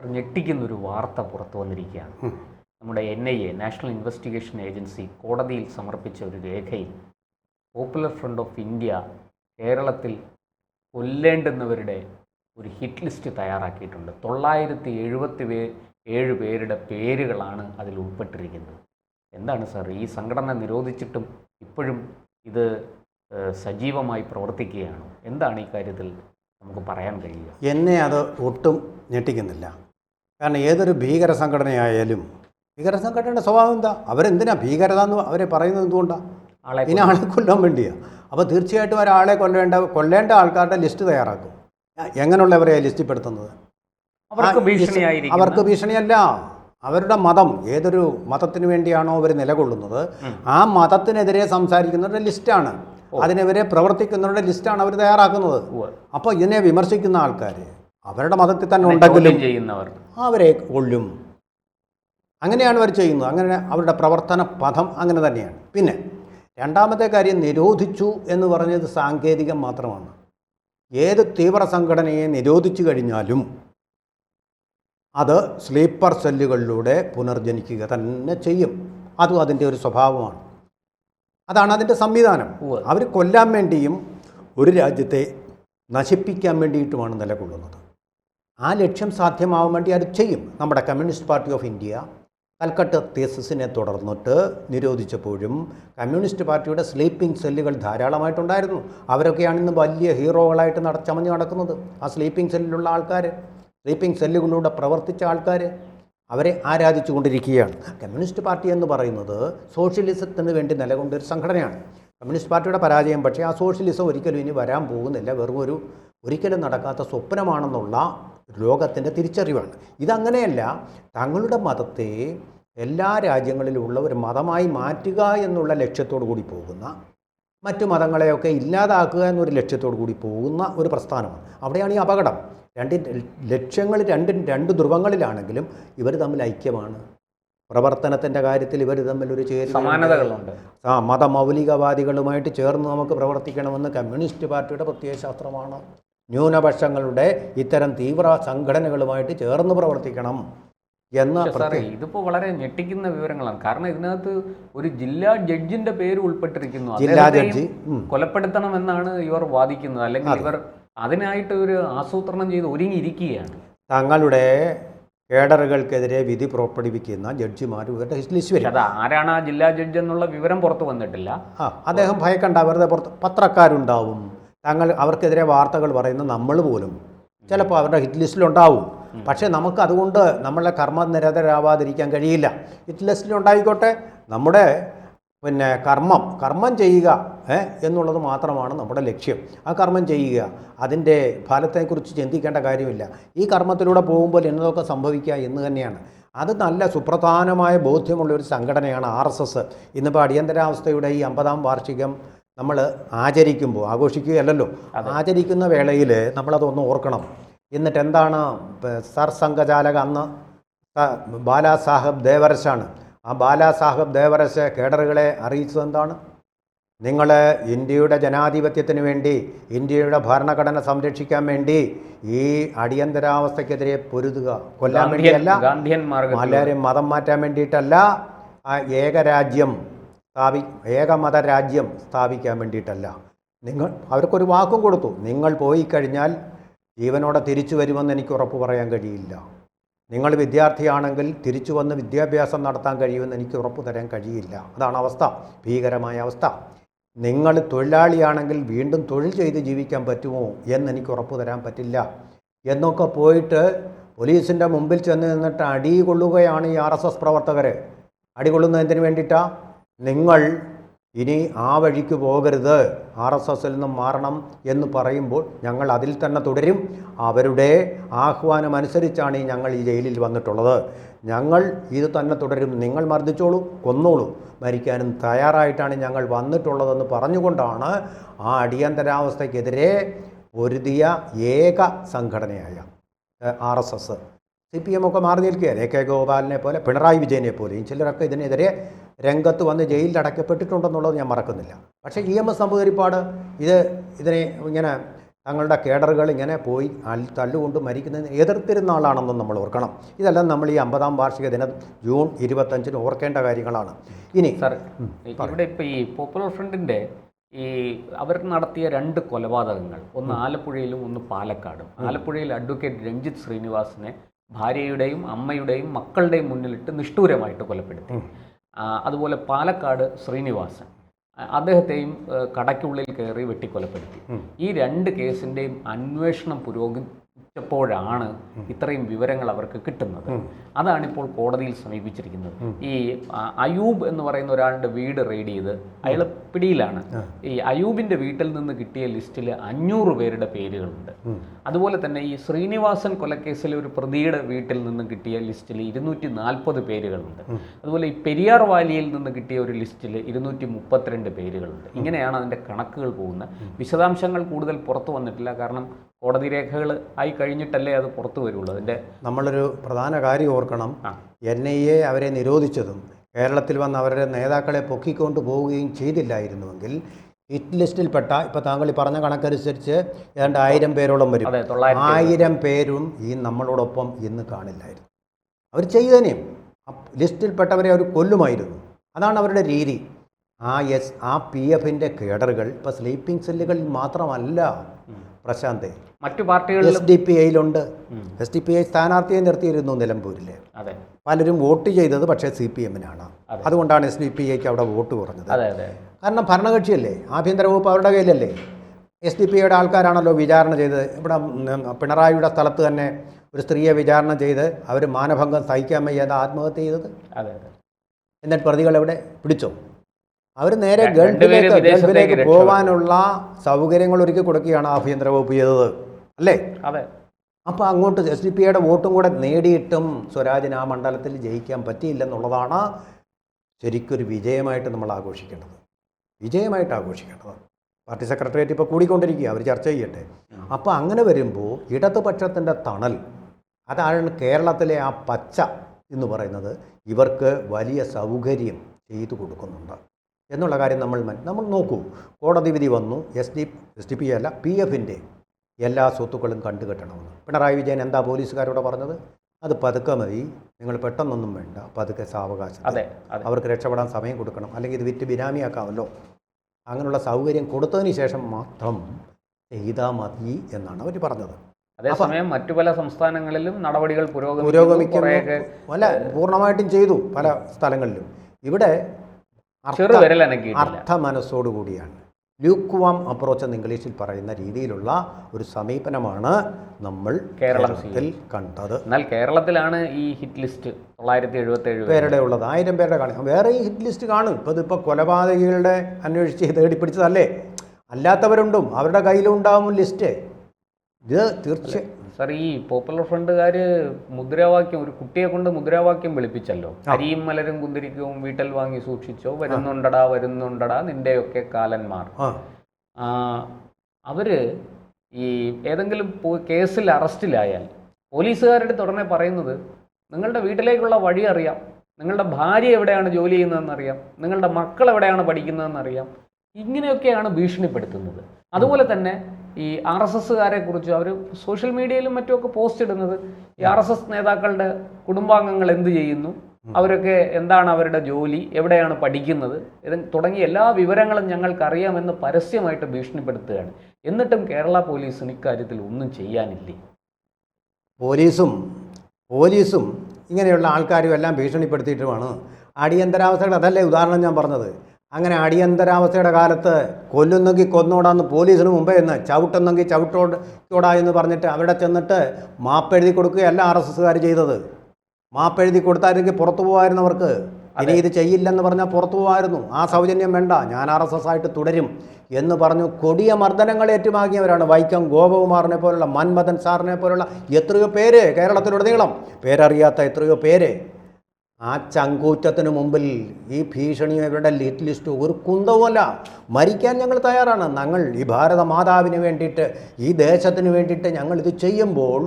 ഒരു ഞെട്ടിക്കുന്ന ഒരു വാർത്ത പുറത്തു വന്നിരിക്കുകയാണ്. നമ്മുടെ N I A national investigation agency കോടതിയിൽ സമർപ്പിച്ച ഒരു രേഖയിൽ പോപ്പുലർ ഫ്രണ്ട് ഓഫ് ഇന്ത്യ കേരളത്തിൽ കൊല്ലേണ്ടുന്നവരുടെ ഒരു ഹിറ്റ് ലിസ്റ്റ് തയ്യാറാക്കിയിട്ടുണ്ട്. തൊള്ളായിരത്തി എഴുപത്തി പേ ഏഴ് പേരുടെ പേരുകളാണ് അതിൽ ഉൾപ്പെട്ടിരിക്കുന്നത്. എന്താണ് സാർ ഈ സംഘടന നിരോധിച്ചിട്ടും ഇപ്പോഴും ഇത് സജീവമായി പ്രവർത്തിക്കുകയാണോ? എന്താണ് ഈ കാര്യത്തിൽ നമുക്ക് പറയാൻ കഴിയുക? എന്നെ അത് ഒട്ടും ഞെട്ടിക്കുന്നില്ല. കാരണം ഏതൊരു ഭീകര സംഘടനയായാലും ഭീകര സംഘടനയുടെ സ്വഭാവം എന്താ? അവരെന്തിനാ ഭീകരത എന്ന് അവരെ പറയുന്നത് എന്തുകൊണ്ടാണ് ഇനി ആളെ കൊല്ലാൻ വേണ്ടിയാണ് അപ്പോൾ തീർച്ചയായിട്ടും ഒരാളെ കൊല്ലേണ്ട കൊല്ലേണ്ട ആൾക്കാരുടെ ലിസ്റ്റ് തയ്യാറാക്കും. എങ്ങനെയുള്ളവരെയാണ് ആ, ഭീഷണിയായിരിക്കും അവർക്ക് ഭീഷണിയല്ല. അവരുടെ മതം ഏതൊരു മതത്തിന് വേണ്ടിയാണോ അവർ നിലകൊള്ളുന്നത് ആ മതത്തിനെതിരെ സംസാരിക്കുന്നവരുടെ ലിസ്റ്റാണ്. അതിനെതിരെ പ്രവർത്തിക്കുന്നവരുടെ ലിസ്റ്റാണ് അവർ തയ്യാറാക്കുന്നത്. അപ്പോൾ ഇതിനെ വിമർശിക്കുന്ന ആൾക്കാർ അവരുടെ മതത്തിൽ തന്നെ ഉണ്ടെങ്കിലും ചെയ്യുന്നവർ. അവരെ കൊല്ലും. അങ്ങനെയാണ് അവർ ചെയ്യുന്നത്. അങ്ങനെ അവരുടെ പ്രവർത്തന പഥം അങ്ങനെ തന്നെയാണ്. പിന്നെ രണ്ടാമത്തെ കാര്യം നിരോധിച്ചു എന്ന് പറഞ്ഞത് സാങ്കേതികം മാത്രമാണ്. ഏത് തീവ്ര സംഘടനയെ നിരോധിച്ചു കഴിഞ്ഞാലും അത് സ്ലീപ്പർ സെല്ലുകളിലൂടെ പുനർജനിക്കുക തന്നെ ചെയ്യും. അതും അതിന്റെ ഒരു സ്വഭാവമാണ്. അതാണ് അതിന്റെ സംവിധാനം. അവർ കൊല്ലാൻ വേണ്ടിയും ഒരു രാജ്യത്തെ നശിപ്പിക്കാൻ വേണ്ടിയിട്ടുമാണ് നിലകൊള്ളുന്നത്. ആ ലക്ഷ്യം സാധ്യമാവാൻ വേണ്ടി അത് ചെയ്യും. നമ്മുടെ communist party of India Calcutta തീസിസിനെ തുടർന്നിട്ട് നിരോധിച്ചപ്പോഴും കമ്മ്യൂണിസ്റ്റ് പാർട്ടിയുടെ സ്ലീപ്പിംഗ് സെല്ലുകൾ ധാരാളമായിട്ടുണ്ടായിരുന്നു. അവരൊക്കെയാണ് ഇന്ന് വലിയ ഹീറോകളായിട്ട് നടച്ചമഞ്ഞ് നടക്കുന്നത്. ആ സ്ലീപ്പിംഗ് സെല്ലിലുള്ള ആൾക്കാർ സ്ലീപ്പിംഗ് സെല്ലുകളിലൂടെ പ്രവർത്തിച്ച ആൾക്കാർ അവരെ ആരാധിച്ചു കൊണ്ടിരിക്കുകയാണ് കമ്മ്യൂണിസ്റ്റ് പാർട്ടി എന്ന് പറയുന്നത് സോഷ്യലിസത്തിന് വേണ്ടി നിലകൊണ്ട ഒരു സംഘടനയാണ്. കമ്മ്യൂണിസ്റ്റ് പാർട്ടിയുടെ പരാജയം പക്ഷേ ആ സോഷ്യലിസം ഒരിക്കലും ഇനി വരാൻ പോകുന്നില്ല. വെറും ഒരു ഒരിക്കലും നടക്കാത്ത സ്വപ്നമാണെന്നുള്ള ലോകത്തിന്റെ തിരിച്ചറിവാണ്. ഇതങ്ങനെയല്ല തങ്ങളുടെ മതത്തെ എല്ലാ രാജ്യങ്ങളിലുമുള്ള ഒരു മതമായി മാറ്റുക എന്നുള്ള ലക്ഷ്യത്തോടു കൂടി പോകുന്ന മറ്റു മതങ്ങളെയൊക്കെ ഇല്ലാതാക്കുക എന്നൊരു ലക്ഷ്യത്തോടു കൂടി പോകുന്ന ഒരു പ്രസ്ഥാനമാണ്. അവിടെയാണ് ഈ അപകടം. രണ്ട് ലക്ഷ്യങ്ങൾ രണ്ടും രണ്ട് ധ്രുവങ്ങളിലാണെങ്കിലും ഇവർ തമ്മിൽ ഐക്യമാണ്. പ്രവർത്തനത്തിന്റെ കാര്യത്തിൽ ഇവർ തമ്മിൽ ഒരു ചേരി സമാനതകളുണ്ട്. ആ മതമൗലികവാദികളുമായിട്ട് ചേർന്ന് നമുക്ക് പ്രവർത്തിക്കണമെന്ന് കമ്മ്യൂണിസ്റ്റ് പാർട്ടിയുടെ പ്രത്യയശാസ്ത്രമാണ്. ന്യൂനപക്ഷങ്ങളുടെ ഇത്തരം തീവ്ര സംഘടനകളുമായിട്ട് ചേർന്ന് പ്രവർത്തിക്കണം എന്ന ഇതിപ്പോ വളരെ ഞെട്ടിക്കുന്ന വിവരങ്ങളാണ്. കാരണം ഇതിനകത്ത് ഒരു ജില്ലാ ജഡ്ജിന്റെ പേര് ഉൾപ്പെട്ടിരിക്കുന്നു. ജില്ലാ ജഡ്ജി കൊലപ്പെടുത്തണം എന്നാണ് ഇവർ വാദിക്കുന്നത്. അല്ലെങ്കിൽ ഇവർ അതിനായിട്ട് ഒരു ആസൂത്രണം ചെയ്ത് ഒരുങ്ങിയിരിക്കുകയാണ്. തങ്ങളുടെ കേഡറുകൾക്കെതിരെ വിധി പുറപ്പെടുവിക്കുന്ന ജഡ്ജിമാർ ഇവരുടെ ലിസ്റ്റ് പക്ഷെ വരും. അത് ആരാണ് ആ ജില്ലാ ജഡ്ജ് എന്നുള്ള വിവരം പുറത്തു വന്നിട്ടില്ല. ആ അദ്ദേഹം ഭയക്കണ്ട വെറുതെ പുറത്ത് പത്രക്കാരുണ്ടാവും. തങ്ങൾ അവർക്കെതിരെ വാർത്തകൾ പറയുന്ന നമ്മൾ പോലും ചിലപ്പോൾ അവരുടെ ഹിറ്റ് ലിസ്റ്റിലുണ്ടാവും. പക്ഷേ നമുക്ക് അതുകൊണ്ട് നമ്മളെ കർമ്മ നിരതരാവാതിരിക്കാൻ കഴിയില്ല. ഹിറ്റ് ലിസ്റ്റിലുണ്ടായിക്കോട്ടെ നമ്മുടെ പിന്നെ കർമ്മം കർമ്മം ചെയ്യുക എന്നുള്ളത് മാത്രമാണ് നമ്മുടെ ലക്ഷ്യം. ആ കർമ്മം ചെയ്യുക അതിന്റെ ഫലത്തെക്കുറിച്ച് ചിന്തിക്കേണ്ട കാര്യമില്ല. ഈ കർമ്മത്തിലൂടെ പോകുമ്പോൾ എന്നതൊക്കെ സംഭവിക്കുക എന്ന് തന്നെയാണ്. അത് നല്ല സുപ്രധാനമായ ബോധ്യമുള്ള ഒരു സംഘടനയാണ് ആർ എസ് എസ്. ഇന്നിപ്പോൾ അടിയന്തരാവസ്ഥയുടെ ഈ അമ്പതാം വാർഷികം നമ്മൾ ആചരിക്കുമ്പോൾ ആഘോഷിക്കുകയല്ലല്ലോ. ആചരിക്കുന്ന വേളയിൽ നമ്മളതൊന്ന് ഓർക്കണം. എന്നിട്ട് എന്താണ് സർസംഘചാലക സർ സംഘചാലക അന്ന് ബാലാസാഹബ് ദേവരശാണ് ആ ബാലാസാഹബ് ദേവരശ കേഡറുകളെ അറിയിച്ചത് എന്താണ്? നിങ്ങൾ ഇന്ത്യയുടെ ജനാധിപത്യത്തിന് വേണ്ടി ഇന്ത്യയുടെ ഭരണഘടന സംരക്ഷിക്കാൻ വേണ്ടി ഈ അടിയന്തരാവസ്ഥയ്ക്കെതിരെ പൊരുതുക. കൊല്ലാൻ വേണ്ടിയല്ല ഗാന്ധിയൻ മതം മാറ്റാൻ വേണ്ടിയിട്ടല്ല ആ ഏകരാജ്യം സ്ഥാപി ഏകമത രാജ്യം സ്ഥാപിക്കാൻ വേണ്ടിയിട്ടല്ല. നിങ്ങൾ അവർക്കൊരു വാക്കും കൊടുത്തു. നിങ്ങൾ പോയി കഴിഞ്ഞാൽ ജീവനോടെ തിരിച്ചു വരുമെന്ന് എനിക്ക് ഉറപ്പ് പറയാൻ കഴിയില്ല. നിങ്ങൾ വിദ്യാർത്ഥിയാണെങ്കിൽ തിരിച്ചു വന്ന് വിദ്യാഭ്യാസം നടത്താൻ കഴിയുമെന്ന് എനിക്ക് ഉറപ്പ് തരാൻ കഴിയില്ല. അതാണ് അവസ്ഥ. ഭീകരമായ അവസ്ഥ. നിങ്ങൾ തൊഴിലാളിയാണെങ്കിൽ വീണ്ടും തൊഴിൽ ചെയ്ത് ജീവിക്കാൻ പറ്റുമോ എന്ന് എനിക്ക് ഉറപ്പ് തരാൻ പറ്റില്ല. എന്നൊക്കെ പോയിട്ട് പോലീസിന്റെ മുമ്പിൽ ചെന്ന് നിന്നിട്ട് അടി കൊള്ളുകയാണ് ഈ ആർ എസ് എസ് പ്രവർത്തകർ അടി കൊള്ളുന്നതിന് വേണ്ടിയിട്ടാ? നിങ്ങൾ ഇനി ആ വഴിക്ക് പോകരുത്. ആർ എസ് എസിൽ നിന്നും മാറണം എന്ന് പറയുമ്പോൾ ഞങ്ങൾ അതിൽ തന്നെ തുടരും. അവരുടെ ആഹ്വാനം അനുസരിച്ചാണ് ഞങ്ങൾ ഈ ജയിലിൽ വന്നിട്ടുള്ളത്. ഞങ്ങൾ ഇത് തന്നെ തുടരും. നിങ്ങൾ മർദ്ദിച്ചോളൂ കൊന്നോളൂ. മരിക്കാനും തയ്യാറായിട്ടാണ് ഞങ്ങൾ വന്നിട്ടുള്ളതെന്ന് പറഞ്ഞുകൊണ്ടാണ് ആ അടിയന്തരാവസ്ഥയ്ക്കെതിരെ പൊരുതിയ ഏക സംഘടനയായ R S S. C P M ഒക്കെ മാറി നിൽക്കുകയാണ് എ കെ ഗോപാലിനെ പോലെ പിണറായി വിജയനെ പോലെയും ചിലരൊക്കെ ഇതിനെതിരെ രംഗത്ത് വന്ന് ജയിലിൽ അടയ്ക്കപ്പെട്ടിട്ടുണ്ടെന്നുള്ളത് ഞാൻ മറക്കുന്നില്ല. പക്ഷേ ഇ എം എസ് നമ്പൂതിരിപ്പാട് ഇത് ഇതിനെ ഇങ്ങനെ തങ്ങളുടെ കേഡറുകൾ ഇങ്ങനെ പോയി തള്ളുകൊണ്ട് തല്ലുകൊണ്ട് മരിക്കുന്നതിന് എതിർത്തിരുന്ന ആളാണെന്നും നമ്മൾ ഓർക്കണം. ഇതെല്ലാം നമ്മൾ ഈ അമ്പതാം വാർഷിക ദിനം ജൂൺ ഇരുപത്തഞ്ചിന് ഓർക്കേണ്ട കാര്യങ്ങളാണ്. ഇനി സാർ ഇവിടെ ഇപ്പോൾ ഈ പോപ്പുലർ ഫ്രണ്ടിന്റെ ഈ അവർ നടത്തിയ രണ്ട് കൊലപാതകങ്ങൾ. ഒന്ന് ആലപ്പുഴയിലും ഒന്ന് പാലക്കാടും. ആലപ്പുഴയിൽ അഡ്വക്കേറ്റ് രഞ്ജിത്ത് ശ്രീനിവാസിനെ ഭാര്യയുടെയും അമ്മയുടെയും മക്കളുടെയും മുന്നിലിട്ട് നിഷ്ഠൂരമായിട്ട് കൊലപ്പെടുത്തി. അതുപോലെ പാലക്കാട് ശ്രീനിവാസൻ അദ്ദേഹത്തെയും കടയ്ക്കുള്ളിൽ കയറി വെട്ടിക്കൊലപ്പെടുത്തി. ഈ രണ്ട് കേസിന്റെയും അന്വേഷണം പുരോഗമിച്ചപ്പോഴാണ് ഇത്രയും വിവരങ്ങൾ അവർക്ക് കിട്ടുന്നത്. അതാണിപ്പോൾ കോടതിയിൽ സമീപിച്ചിരിക്കുന്നത്. ഈ അയൂബ് എന്ന് പറയുന്ന ഒരാളുടെ വീട് റെയ്ഡ് ചെയ്ത് അയാൾ പിടിയിലാണ്. ഈ അയൂബിന്റെ വീട്ടിൽ നിന്ന് കിട്ടിയ ലിസ്റ്റിൽ അഞ്ഞൂറ് പേരുടെ പേരുകളുണ്ട്. അതുപോലെ തന്നെ ഈ ശ്രീനിവാസൻ കൊലക്കേസിലെ ഒരു പ്രതിയുടെ വീട്ടിൽ നിന്ന് കിട്ടിയ ലിസ്റ്റിൽ ഇരുന്നൂറ്റി നാൽപ്പത് പേരുകളുണ്ട് അതുപോലെ ഈ പെരിയാർ വാലിയിൽ നിന്ന് കിട്ടിയ ഒരു ലിസ്റ്റിൽ ഇരുന്നൂറ്റി മുപ്പത്തിരണ്ട് പേരുകളുണ്ട് ഇങ്ങനെയാണ് അതിന്റെ കണക്കുകൾ പോകുന്നത്. വിശദാംശങ്ങൾ കൂടുതൽ പുറത്തു വന്നിട്ടില്ല. കാരണം കോടതി രേഖകൾ ആയി കഴിഞ്ഞിട്ടല്ലേ അത് പുറത്തു വരുള്ളൂ. അതിന്റെ നമ്മളൊരു പ്രധാന കാര്യം ഓർക്കണം. എൻ ഐ എ അവരെ നിരോധിച്ചതും കേരളത്തിൽ വന്ന് അവരുടെ നേതാക്കളെ പൊക്കിക്കൊണ്ട് പോവുകയും ചെയ്തില്ലായിരുന്നുവെങ്കിൽ ഹിറ്റ് ലിസ്റ്റിൽപ്പെട്ട ഇപ്പോൾ താങ്കൾ ഈ പറഞ്ഞ കണക്കനുസരിച്ച് ഏതാണ്ട് ആയിരം പേരോളം വരും. ആയിരം പേരും ഈ നമ്മളോടൊപ്പം ഇന്ന് കാണില്ലായിരുന്നു. അവർ ചെയ്തേനെയും ലിസ്റ്റിൽപ്പെട്ടവരെ അവർ കൊല്ലുമായിരുന്നു. അതാണ് അവരുടെ രീതി. ആ എസ് ആ പി എഫിന്റെ കേഡറുകൾ ഇപ്പോൾ സ്ലീപ്പിംഗ് സെല്ലുകളിൽ മാത്രമല്ല. പ്രശാന്തേ. മറ്റു പാർട്ടികളിലും എസ് ഡി പി ഐയിലുണ്ട്. എസ് ഡി പി ഐ സ്ഥാനാർത്ഥിയെ നിർത്തിയിരുന്നു നിലമ്പൂരിൽ അതെ. പലരും വോട്ട് ചെയ്തത് പക്ഷേ സി പി എമ്മിനാണ്. അതുകൊണ്ടാണ് എസ് ഡി പി ഐക്ക് അവിടെ വോട്ട് കുറഞ്ഞത്. കാരണം ഭരണകക്ഷിയല്ലേ? ആഭ്യന്തര വകുപ്പ് അവരുടെ കയ്യിലല്ലേ? എസ് ഡി പി ഐയുടെ ആൾക്കാരാണല്ലോ വിചാരണ ചെയ്തത്. ഇവിടെ പിണറായിയുടെ സ്ഥലത്ത് തന്നെ ഒരു സ്ത്രീയെ വിചാരണ ചെയ്ത് അവർ മാനഭംഗം സഹിക്കാൻ വയ്യാതെ ആത്മഹത്യ ചെയ്തത്. എന്നിട്ട് പ്രതികൾ എവിടെ? പിടിച്ചോ? അവർ നേരെ ഗൾഫിലേക്ക് ഗൾഫിലേക്ക് പോകാനുള്ള സൗകര്യങ്ങൾ ഒരുക്കി കൊടുക്കുകയാണ് ആഭ്യന്തര വകുപ്പ് ചെയ്തത്. അല്ലേ? അതെ. അപ്പോൾ അങ്ങോട്ട് എസ് ഡി പി ഐയുടെ വോട്ടും കൂടെ നേടിയിട്ടും സ്വരാജിന് ആ മണ്ഡലത്തിൽ ജയിക്കാൻ പറ്റിയില്ലെന്നുള്ളതാണ് ശരിക്കൊരു വിജയമായിട്ട് നമ്മൾ ആഘോഷിക്കേണ്ടത്. വിജയമായിട്ട് ആഘോഷിക്കേണ്ടത്. പാർട്ടി സെക്രട്ടേറിയറ്റ് ഇപ്പോൾ കൂടിക്കൊണ്ടിരിക്കുക അവർ ചർച്ച ചെയ്യട്ടെ. അപ്പോൾ അങ്ങനെ വരുമ്പോൾ ഇടതുപക്ഷത്തിന്റെ തണൽ അതാണ് കേരളത്തിലെ ആ പച്ച എന്ന് പറയുന്നത് ഇവർക്ക് വലിയ സൗകര്യം ചെയ്തു കൊടുക്കുന്നുണ്ട്. എന്നുള്ള കാര്യം നമ്മൾ നമ്മൾ നോക്കൂ. കോടതി വിധി വന്നു. S D S D P അല്ല പി എഫിന്റെ എല്ലാ സ്വത്തുക്കളും കണ്ടുകെട്ടണമെന്ന്. പിണറായി വിജയൻ എന്താ പോലീസുകാരോട് പറഞ്ഞത്? അത് പതുക്കെ മതി. നിങ്ങൾ പെട്ടെന്നൊന്നും വേണ്ട. പതുക്കെ സാവകാശം. അതെ അവർക്ക് രക്ഷപ്പെടാൻ സമയം കൊടുക്കണം. അല്ലെങ്കിൽ ഇത് വിറ്റ് ബിനാമിയാക്കാമല്ലോ. അങ്ങനെയുള്ള സൗകര്യം കൊടുത്തതിന് ശേഷം മാത്രം ചെയ്താൽ മതി എന്നാണ് അവർ പറഞ്ഞത്. അതേസമയം മറ്റു പല സംസ്ഥാനങ്ങളിലും നടപടികൾ പുരോഗമിക്കുന്നു. പല അല്ല പൂർണമായിട്ടും ചെയ്തു പല സ്ഥലങ്ങളിലും. ഇവിടെ അർത്ഥ- മനസ്സോടുകൂടിയാണ് ലൂക്വാം അപ്രോച്ച് എന്ന് ഇംഗ്ലീഷിൽ പറയുന്ന രീതിയിലുള്ള ഒരു സമീപനമാണ് നമ്മൾ കേരളത്തിൽ കണ്ടത്. എന്നാൽ കേരളത്തിലാണ് ഈ ഹിറ്റ് ലിസ്റ്റ് തൊള്ളായിരത്തി എഴുപത്തി ഏഴ് പേരുടെ ഉള്ളത് ആയിരം പേരുടെ കാണും വേറെ ഈ ഹിറ്റ് ലിസ്റ്റ് കാണും. ഇപ്പോൾ ഇതിപ്പോൾ കൊലപാതകികളുടെ അന്വേഷിച്ച് തേടിപ്പിടിച്ചതല്ലേ? അല്ലാത്തവരുണ്ടും അവരുടെ കയ്യിലും ഉണ്ടാവും ലിസ്റ്റ്. ഇത് തീർച്ചയായും സാർ ഈ പോപ്പുലർ ഫ്രണ്ടുകാർ മുദ്രാവാക്യം ഒരു കുട്ടിയെ കൊണ്ട് മുദ്രാവാക്യം വിളിപ്പിച്ചല്ലോ. അരിയും മലരും കുന്തിരിക്കവും വീട്ടിൽ വാങ്ങി സൂക്ഷിച്ചോ വരുന്നുണ്ടടാ വരുന്നുണ്ടടാ നിന്റെയൊക്കെ കാലന്മാർ. അവർ ഈ ഏതെങ്കിലും കേസിൽ അറസ്റ്റിലായാൽ പോലീസുകാരുടെ തുടർന്നെ പറയുന്നത് നിങ്ങളുടെ വീട്ടിലേക്കുള്ള വഴി അറിയാം. നിങ്ങളുടെ ഭാര്യ എവിടെയാണ് ജോലി ചെയ്യുന്നതെന്ന് അറിയാം. നിങ്ങളുടെ മക്കൾ എവിടെയാണ് പഠിക്കുന്നതെന്ന് അറിയാം. ഇങ്ങനെയൊക്കെയാണ് ഭീഷണിപ്പെടുത്തുന്നത്. അതുപോലെ തന്നെ ഈ ആർ എസ് എസ്സുകാരെ കുറിച്ച് അവർ സോഷ്യൽ മീഡിയയിലും മറ്റുമൊക്കെ പോസ്റ്റ് ഇടുന്നത് ഈ ആർ എസ് എസ് നേതാക്കളുടെ കുടുംബാംഗങ്ങൾ എന്ത് ചെയ്യുന്നു? അവരൊക്കെ എന്താണ് അവരുടെ ജോലി? എവിടെയാണ് പഠിക്കുന്നത്? തുടങ്ങിയ എല്ലാ വിവരങ്ങളും ഞങ്ങൾക്ക് അറിയാമെന്ന് പരസ്യമായിട്ട് ഭീഷണിപ്പെടുത്തുകയാണ്. എന്നിട്ടും കേരള പോലീസിന് ഇക്കാര്യത്തിൽ ഒന്നും ചെയ്യാനില്ലേ? പോലീസും പോലീസും ഇങ്ങനെയുള്ള ആൾക്കാരും എല്ലാം ഭീഷണിപ്പെടുത്തിയിട്ടുമാണ്. അടിയന്തരാവസ്ഥകൾ അതല്ലേ ഉദാഹരണം ഞാൻ പറഞ്ഞത്. അങ്ങനെ അടിയന്തരാവസ്ഥയുടെ കാലത്ത് കൊല്ലുന്നെങ്കിൽ കൊന്നോടാന്ന് പോലീസിന് മുമ്പേ എന്ന് ചവിട്ടുന്നെങ്കിൽ ചവിട്ടോടാ എന്ന് പറഞ്ഞിട്ട് അവിടെ ചെന്നിട്ട് മാപ്പെഴുതി കൊടുക്കുകയല്ല ആർ എസ് എസ്സുകാർ ചെയ്തത്. മാപ്പെഴുതി കൊടുത്തായിരുന്നെങ്കിൽ പുറത്തു പോകുമായിരുന്നവർക്ക് ഇനി ഇത് ചെയ്യില്ലെന്ന് പറഞ്ഞാൽ പുറത്തു പോകാമായിരുന്നു ആ സൗജന്യം വേണ്ട. ഞാൻ ആർ എസ് എസ് ആയിട്ട് തുടരും എന്ന് പറഞ്ഞു കൊടിയ മർദ്ദനങ്ങൾ ഏറ്റുവാങ്ങിയവരാണ് വൈക്കം ഗോപകുമാറിനെ പോലുള്ള മൻമഥൻ സാറിനെ പോലുള്ള എത്രയോ പേര് കേരളത്തിലുടനീളം. പേരറിയാത്ത എത്രയോ പേര്. ആ ചങ്കൂറ്റത്തിന് മുമ്പിൽ ഈ ഭീഷണിയും ഇവരുടെ ലിറ്റ് ലിസ്റ്റ് ഒരു കുന്തവുമല്ല. മരിക്കാൻ ഞങ്ങൾ തയ്യാറാണ്. ഞങ്ങൾ ഈ ഭാരത മാതാവിന് വേണ്ടിയിട്ട് ഈ ദേശത്തിന് വേണ്ടിയിട്ട് ഞങ്ങൾ ഇത് ചെയ്യുമ്പോൾ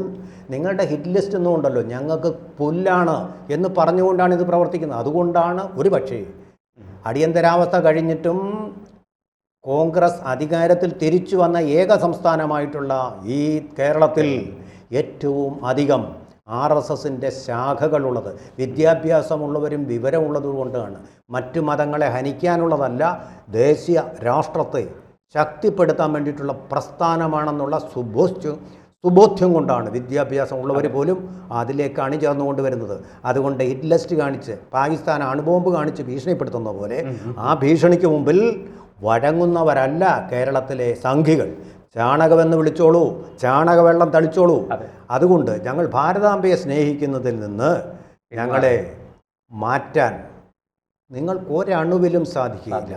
നിങ്ങളുടെ ഹിറ്റ് ലിസ്റ്റ് ഒന്നും ഉണ്ടല്ലോ. ഞങ്ങൾക്ക് പുല്ലാണ് എന്ന് പറഞ്ഞുകൊണ്ടാണ് ഇത് പ്രവർത്തിക്കുന്നത്. അതുകൊണ്ടാണ് ഒരു പക്ഷേ അടിയന്തരാവസ്ഥ കഴിഞ്ഞിട്ടും കോൺഗ്രസ് അധികാരത്തിൽ തിരിച്ചു വന്ന ഏക സംസ്ഥാനമായിട്ടുള്ള ഈ കേരളത്തിൽ ഏറ്റവും അധികം ആർ എസ് എസിന്റെ ശാഖകളുള്ളത്. വിദ്യാഭ്യാസമുള്ളവരും വിവരമുള്ളതും കൊണ്ടാണ് മറ്റു മതങ്ങളെ ഹനിക്കാനുള്ളതല്ല ദേശീയ രാഷ്ട്രത്തെ ശക്തിപ്പെടുത്താൻ വേണ്ടിയിട്ടുള്ള പ്രസ്ഥാനമാണെന്നുള്ള സുബോധ്യം സുബോധ്യം കൊണ്ടാണ് വിദ്യാഭ്യാസം ഉള്ളവർ പോലും അതിലേക്ക് അണിചേർന്നുകൊണ്ട് വരുന്നത്. അതുകൊണ്ട് ലിസ്റ്റ് കാണിച്ച് പാകിസ്ഥാൻ അണുബോംബ് കാണിച്ച് ഭീഷണിപ്പെടുത്തുന്ന പോലെ ആ ഭീഷണിക്ക് മുമ്പിൽ വഴങ്ങുന്നവരല്ല കേരളത്തിലെ സംഘികൾ. ചാണകമെന്ന് വിളിച്ചോളൂ ചാണകവെള്ളം തളിച്ചോളൂ. അതുകൊണ്ട് ഞങ്ങൾ ഭാരതാംബയെ സ്നേഹിക്കുന്നതിൽ നിന്ന് ഞങ്ങളെ മാറ്റാൻ നിങ്ങൾക്ക് ഒരണുവിലും സാധിക്കില്ല